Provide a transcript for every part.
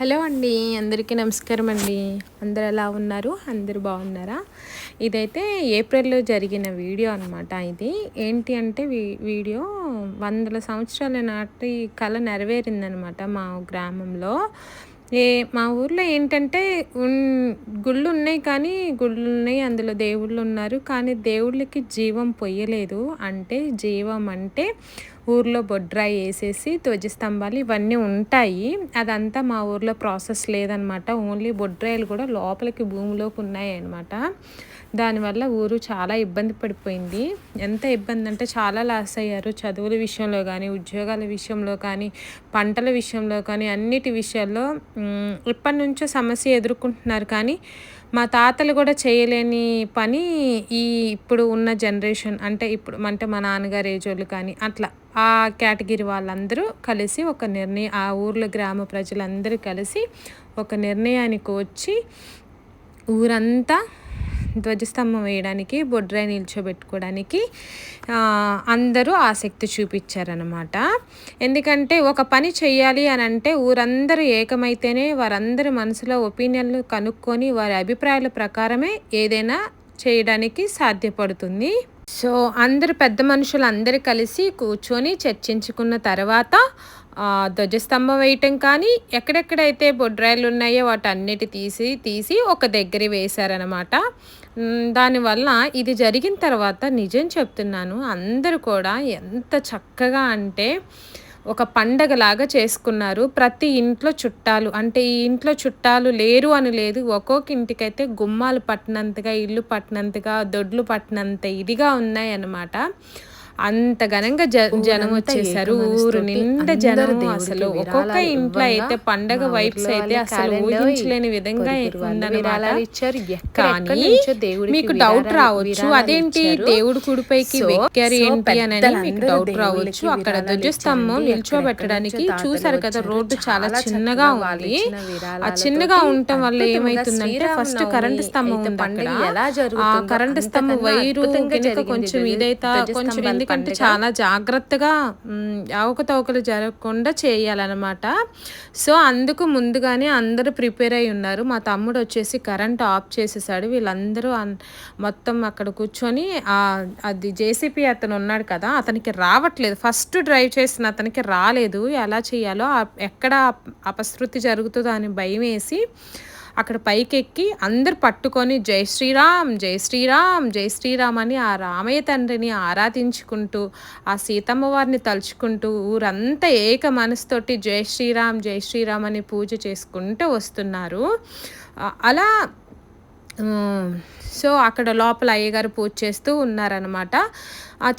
Hello అండి అందరికీ నమస్కారం అండి. అందరు ఎలా ఉన్నారు? అందరు బాగున్నారా? ఇదైతే ఏప్రిల్లో జరిగిన వీడియో అనమాట ఇది. ఏంటి అంటే వీడియో వందల సంవత్సరాల నాటి కళ నెరవేరిందనమాట మా గ్రామంలో. ఏ మా ఊర్లో ఏంటంటే గుళ్ళు ఉన్నాయి కానీ గుళ్ళు ఉన్నాయి అందులో దేవుళ్ళు ఉన్నారు. కానీ దేవుళ్ళకి జీవం పొయ్యలేదు. అంటే జీవం అంటే ఊర్లో బొడ్రాయి వేసేసి ధ్వజస్తంభాలు ఇవన్నీ ఉంటాయి. అదంతా మా ఊర్లో ప్రాసెస్ లేదనమాట. ఓన్లీ బొడ్రాయిలు కూడా లోపలికి భూమిలోకి ఉన్నాయి అనమాట దానివల్ల ఊరు చాలా ఇబ్బంది పడిపోయింది. ఎంత ఇబ్బంది అంటే చాలా లాస్ అయ్యారు. చదువుల విషయంలో కానీ ఉద్యోగాల విషయంలో కానీ పంటల విషయంలో కానీ అన్నిటి విషయాల్లో ఇప్పటి నుంచో సమస్య ఎదుర్కొంటున్నారు కానీ మా తాతలు కూడా చేయలేని పని ఈ ఇప్పుడు ఉన్న జనరేషన్ అంటే ఇప్పుడు అంటే మా నాన్నగారు ఏజోళ్ళు కానీ అట్లా ఆ కేటగిరీ వాళ్ళందరూ కలిసి ఒక నిర్ణయం ఆ ఊర్లో గ్రామ ప్రజలందరూ కలిసి ఒక నిర్ణయానికి వచ్చి ఊరంతా ధ్వజస్తంభం వేయడానికి బొడ్రాయి నిల్చోబెట్టుకోవడానికి అందరూ ఆసక్తి చూపించారనమాట ఎందుకంటే ఒక పని చేయాలి అని అంటే ఊరందరూ ఏకమైతేనే వారందరి మనసులో ఒపీనియన్లు కనుక్కొని వారి అభిప్రాయాల ప్రకారమే ఏదైనా చేయడానికి సాధ్యపడుతుంది. సో అందరు పెద్ద మనుషులు అందరు కలిసి కూర్చొని చర్చించుకున్న తర్వాత ధ్వజస్తంభం వేయటం కానీ ఎక్కడెక్కడైతే బొడ్రాయిలు ఉన్నాయో వాటన్నిటి తీసి తీసి ఒక దగ్గర వేశారనమాట దానివల్ల ఇది జరిగిన తర్వాత నిజం చెప్తున్నాను. అందరూ కూడా ఎంత చక్కగా అంటే ఒక పండగలాగా చేసుకున్నారు. ప్రతి ఇంట్లో చుట్టాలు అంటే ఈ ఇంట్లో చుట్టాలు లేరు అని లేదు. ఒక్కొక్క ఇంటికైతే గుమ్మాలు పట్టినంతగా ఇల్లు పట్టినంతగా దొడ్లు పట్టినంత ఇదిగా ఉన్నాయన్నమాట. అంత ఘనంగా జనం వచ్చేసారు ఊరు నిండా జనం అసలు ఒక్కొక్క ఇంట్లో అయితే పండగ వైబ్స్ అయితే అసలు ఊహించలేని విధంగా కానీ మీకు డౌట్ రావచ్చు. అదేంటి? దేవుడు కుడిపైకి వెక్కారు ఏంటి అని మీకు డౌట్ రావచ్చు. అక్కడ ధ్వజస్తంభం నిల్చోబెట్టడానికి చూసారు కదా రోడ్డు చాలా చిన్నగా ఉంది. ఆ చిన్నగా ఉండటం వల్ల ఏమైతుందంటే ఫస్ట్ కరెంట్ స్తంభం ఉంది అక్కడ ఆ కరెంట్ స్తంభం వైరు కొంచెం ఇదైతే కొంచెం ఎందుకంటే చాలా జాగ్రత్తగా అవకతవకలు జరగకుండా చేయాలన్నమాట. సో అందుకు ముందుగానే అందరూ ప్రిపేర్ అయి ఉన్నారు. మా తమ్ముడు వచ్చేసి కరెంట్ ఆఫ్ చేసేసాడు. వీళ్ళందరూ మొత్తం అక్కడ కూర్చొని అది జేసీపీ అతను ఉన్నాడు కదా అతనికి రావట్లేదు. ఫస్ట్ డ్రైవ్ చేసిన అతనికి రాలేదు. ఎలా చేయాలో ఎక్కడ అపశృతి జరుగుతుందో అని భయం వేసి అక్కడ పైకెక్కి అందరు పట్టుకొని జై శ్రీరామ్ జై శ్రీరామ్ జై శ్రీరామ్ అని ఆ రామయ్య తండ్రిని ఆరాధించుకుంటూ ఆ సీతమ్మ వారిని తలుచుకుంటూ ఊరంతా ఏక మనసుతోటి జై శ్రీరామ్ జై శ్రీరామ్ అని పూజ చేసుకుంటూ వస్తున్నారు. అలా సో అక్కడ లోపల అయ్యగారు పూజ చేస్తూ ఉన్నారనమాట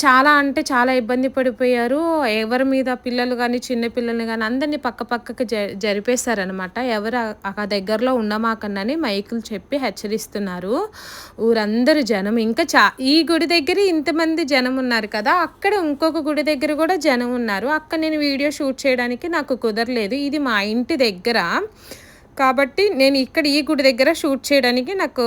చాలా అంటే చాలా ఇబ్బంది పడిపోయారు. ఎవరి మీద పిల్లలు కానీ చిన్న కానీ అందరినీ పక్క పక్కకి జ జరిపేశారనమాట ఎవరు ఆ దగ్గరలో ఉండమాకన్నని మైకులు చెప్పి హెచ్చరిస్తున్నారు. ఊరందరు జనం ఇంకా చా ఈ గుడి దగ్గర ఇంతమంది జనం ఉన్నారు కదా అక్కడ ఇంకొక గుడి దగ్గర కూడా జనం ఉన్నారు. అక్కడ నేను వీడియో షూట్ చేయడానికి నాకు కుదరలేదు. ఇది మా ఇంటి దగ్గర. కాబట్టి నేను ఇక్కడ ఈ గుడి దగ్గర షూట్ చేయడానికి నాకు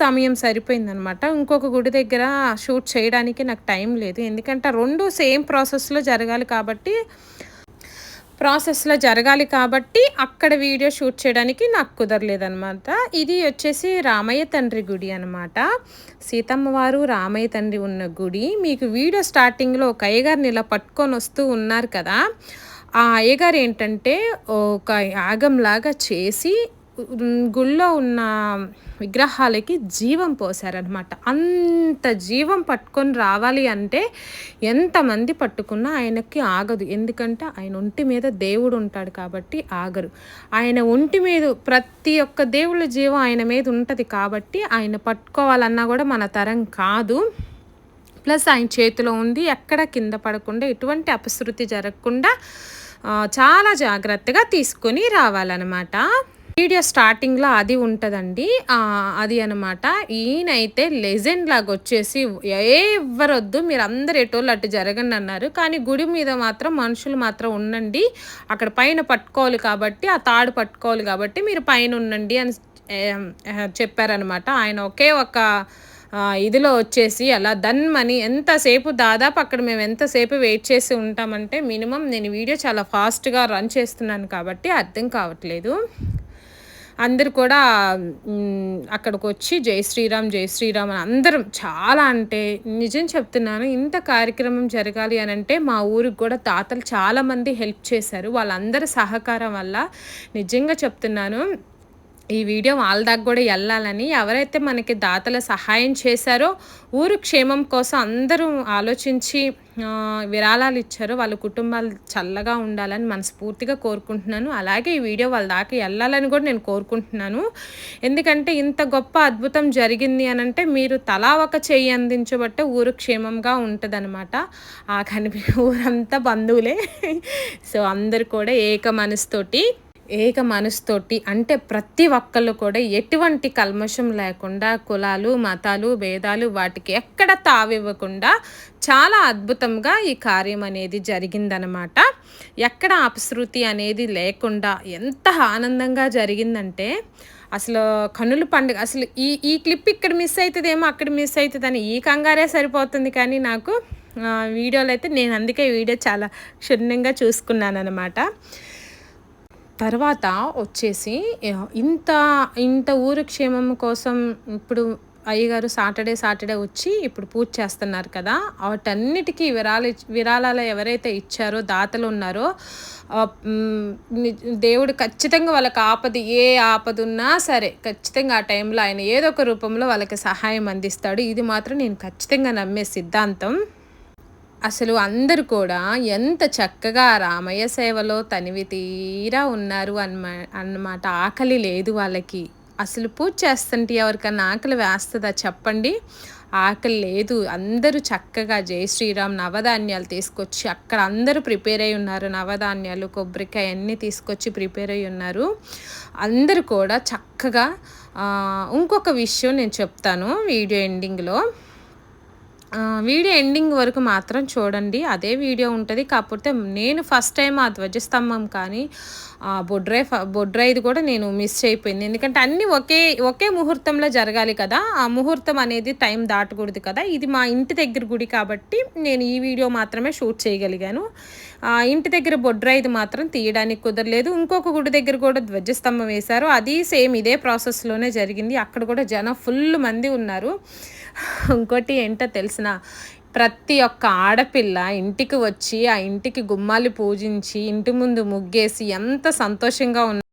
సమయం సరిపోయిందనమాట. ఇంకొక గుడి దగ్గర షూట్ చేయడానికి నాకు టైం లేదు. ఎందుకంటే రెండు సేమ్ ప్రాసెస్లో జరగాలి కాబట్టి ప్రాసెస్లో జరగాలి కాబట్టి అక్కడ వీడియో షూట్ చేయడానికి నాకు కుదరలేదనమాట. ఇది వచ్చేసి రామయ్య తండ్రి గుడి అనమాట. సీతమ్మ వారు రామయ్య తండ్రి ఉన్న గుడి. మీకు వీడియో స్టార్టింగ్లో ఒక అయ్యగారిని ఇలా పట్టుకొని వస్తూ ఉన్నారు కదా ఆ అయ్యగారు ఏంటంటే ఒక యాగంలాగా చేసి గుళ్ళో ఉన్న విగ్రహాలకి జీవం పోశారనమాట అంత జీవం పట్టుకొని రావాలి అంటే ఎంతమంది పట్టుకున్నా ఆయనకి ఆగదు. ఎందుకంటే ఆయన ఒంటి మీద దేవుడు ఉంటాడు కాబట్టి ఆగరు. ఆయన ఒంటి మీద ప్రతి ఒక్క దేవుళ్ళ జీవం ఆయన మీద ఉంటుంది కాబట్టి ఆయన పట్టుకోవాలన్నా కూడా మన తరం కాదు. ప్లస్ ఆయన చేతిలో ఉంది ఎక్కడ కింద పడకుండా ఎటువంటి అపశృతి జరగకుండా చాలా జాగ్రత్తగా తీసుకొని రావాలన్నమాట. వీడియో స్టార్టింగ్లో అది ఉంటుందండి. అది అనమాట ఈయనైతే లెజెండ్ లాగా వచ్చేసి ఏ ఇవ్వరొద్దు మీరు అందరు ఎటోళ్ళు అటు జరగండి అన్నారు. కానీ గుడి మీద మాత్రం మనుషులు మాత్రం ఉండండి. అక్కడ పైన పట్టుకోవాలి కాబట్టి ఆ తాడు పట్టుకోవాలి కాబట్టి మీరు పైన ఉండండి అని చెప్పారనమాట ఆయన ఒకే ఒక ఇదిలో వచ్చేసి అలా దన్ మనీ ఎంతసేపు దాదాపు అక్కడ మేము ఎంతసేపు వెయిట్ చేసి ఉంటామంటే మినిమం నేను వీడియో చాలా ఫాస్ట్గా రన్ చేస్తున్నాను కాబట్టి అర్థం కావట్లేదు. అందరు కూడా అక్కడికి వచ్చి జై శ్రీరామ్ జై శ్రీరామ్ అని అందరం చాలా అంటే నిజం చెప్తున్నాను ఇంత కార్యక్రమం జరగాలి అని అంటే మా ఊరికి కూడా తాతలు చాలామంది హెల్ప్ చేశారు. వాళ్ళందరి సహకారం వల్ల నిజంగా చెప్తున్నాను. ఈ వీడియో వాళ్ళ దాకా కూడా వెళ్ళాలని ఎవరైతే మనకి దాతల సహాయం చేశారో ఊరు క్షేమం కోసం అందరూ ఆలోచించి విరాళాలు ఇచ్చారో వాళ్ళ కుటుంబాలు చల్లగా ఉండాలని మనస్ఫూర్తిగా కోరుకుంటున్నాను. అలాగే ఈ వీడియో వాళ్ళ దాకా వెళ్ళాలని కూడా నేను కోరుకుంటున్నాను. ఎందుకంటే ఇంత గొప్ప అద్భుతం జరిగింది అని అంటే మీరు తలా ఒక చెయ్యి అందించబట్టే ఊరు క్షేమంగా ఉంటుందన్నమాట. ఆ కనిపి ఊరంతా బంధువులే. సో అందరు కూడా ఏక మనసుతోటి ఏక మనసుతోటి అంటే ప్రతి ఒక్కళ్ళు కూడా ఎటువంటి కల్మషం లేకుండా కులాలు మతాలు భేదాలు వాటికి ఎక్కడ తావివ్వకుండా చాలా అద్భుతంగా ఈ కార్యం అనేది జరిగిందనమాట ఎక్కడ అపశృతి అనేది లేకుండా ఎంత ఆనందంగా జరిగిందంటే అసలు కనుల పండుగ అసలు ఈ ఈ క్లిప్ ఇక్కడ మిస్ అవుతుందేమో అక్కడ మిస్ అవుతుందని ఈ కంగారే సరిపోతుంది కానీ నాకు వీడియోలు వీడియోలో అయితే నేను అందుకే వీడియో చాలా క్షుణ్ణంగా చూసుకున్నాను అనమాట తర్వాత వచ్చేసి ఇంత ఇంత ఊరు క్షేమం కోసం ఇప్పుడు అయ్యగారు సాటర్డే సాటర్డే వచ్చి ఇప్పుడు పూజ చేస్తున్నారు కదా వాటన్నిటికీ విరాళ విరాళాలు ఎవరైతే ఇచ్చారో దాతలు ఉన్నారో దేవుడు ఖచ్చితంగా వాళ్ళకి ఆపద ఏ ఆపద ఉన్నా సరే ఖచ్చితంగా ఆ టైంలో ఆయన ఏదో ఒక రూపంలో వాళ్ళకి సహాయం అందిస్తాడు. ఇది మాత్రం నేను ఖచ్చితంగా నమ్మే సిద్ధాంతం. అసలు అందరు కూడా ఎంత చక్కగా రామయ్య సేవలో తనివి తీరా ఉన్నారు అన్నమా అన్నమాట. ఆకలి లేదు వాళ్ళకి. అసలు పూజ చేస్తుంటే ఎవరికన్నా ఆకలి వేస్తుందా చెప్పండి? ఆకలి లేదు. అందరూ చక్కగా జై శ్రీరామ్ నవధాన్యాలు తీసుకొచ్చి అక్కడ అందరూ ప్రిపేర్ అయి ఉన్నారు. నవధాన్యాలు కొబ్బరికాయ అన్నీ తీసుకొచ్చి ప్రిపేర్ అయి ఉన్నారు. అందరూ కూడా చక్కగా ఇంకొక విషయం నేను చెప్తాను వీడియో ఎండింగ్లో. వీడియో ఎండింగ్ వరకు మాత్రం చూడండి. అదే వీడియో ఉంటుంది. కాకపోతే నేను ఫస్ట్ టైం ఆ ధ్వజస్తంభం కానీ బొడ్రై ఫ బొడ్రైది కూడా నేను మిస్ అయిపోయింది ఎందుకంటే అన్నీ ఒకే ఒకే ముహూర్తంలో జరగాలి కదా ఆ ముహూర్తం అనేది టైం దాటకూడదు కదా. ఇది మా ఇంటి దగ్గర గుడి కాబట్టి నేను ఈ వీడియో మాత్రమే షూట్ చేయగలిగాను. ఇంటి దగ్గర బొడ్రైది మాత్రం తీయడానికి కుదరలేదు. ఇంకొక గుడి దగ్గర కూడా ధ్వజస్తంభం వేశారు. అది సేమ్ ఇదే ప్రాసెస్లోనే జరిగింది. అక్కడ కూడా జనం ఫుల్ మంది ఉన్నారు. ఇంకోటి ఏంటో తెలిసిన ప్రతి ఒక్క ఆడపిల్ల ఇంటికి వచ్చి ఆ ఇంటికి గుమ్మాలు పూజించి ఇంటి ముందు ముగ్గేసి ఎంత సంతోషంగా ఉన్న